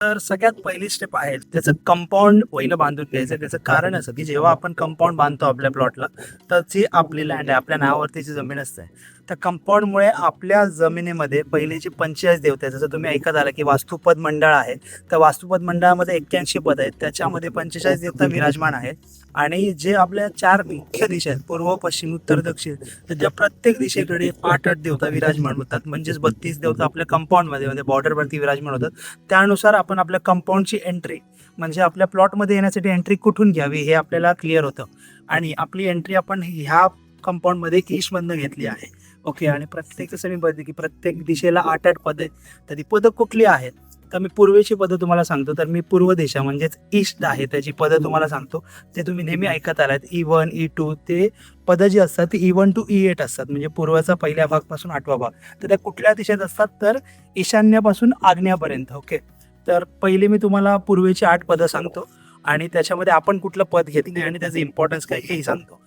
तर सगळ्यात पहिली स्टेप आहे त्याचं कंपाऊंड पहिलं बांधून घ्यायचं. त्याचं कारण असं की जेव्हा आपण कंपाऊंड बांधतो आपल्या प्लॉटला तर जी आपली लँड आहे आपल्या नावावरती जी जमीन असते. त्या कंपाऊंडमुळे आपल्या जमिनीमध्ये पहिले जे पंचेचाळीस देवते जसं तुम्ही ऐकत आला की वास्तुपद मंडळ आहे तर वास्तुपद मंडळामध्ये एक्क्याऐंशी पद आहेत. त्याच्यामध्ये पंचेचाळीस देवता विराजमान आहेत. आणि जे आपल्या चार मुख्य दिशा आहेत पूर्व पश्चिम उत्तर दक्षिण तर ज्या प्रत्येक दिशेकडे आठ आठ देवता विराजमान होतात. म्हणजेच बत्तीस देवता आपल्या कंपाऊंडमध्ये म्हणजे बॉर्डरवरती विराजमान होतात. त्यानुसार आपण आपल्या कंपाऊंडची एंट्री म्हणजे आपल्या प्लॉटमध्ये येण्यासाठी एंट्री कुठून घ्यावी हे आपल्याला क्लिअर होतं. आणि आपली एंट्री आपण ह्या कंपाऊंडमध्ये ईशमधनं घेतली आहे. ओके आणि प्रत्येक जसं मी बघते की प्रत्येक दिशेला आठ आठ पद आहेत. तर ती पदं कुठली आहेत? तर मी पूर्वेची पदं तुम्हाला सांगतो. तर मी पूर्व दिशा म्हणजेच ईस्ट आहे त्याची पदं तुम्हाला सांगतो. ते तुम्ही नेहमी ऐकत आलात. ई वन ई टू ते पदं जी असतात ती E one two E eight असतात. म्हणजे पूर्वाचा पहिल्या भागपासून आठवा भाग. तर त्या कुठल्या दिशेत असतात? तर ईशान्यापासून आग्न्यापर्यंत. ओके तर पहिले मी तुम्हाला पूर्वेची आठ पदं सांगतो आणि त्याच्यामध्ये आपण कुठलं पद घेतले आणि त्याचं इम्पॉर्टन्स काय हेही सांगतो.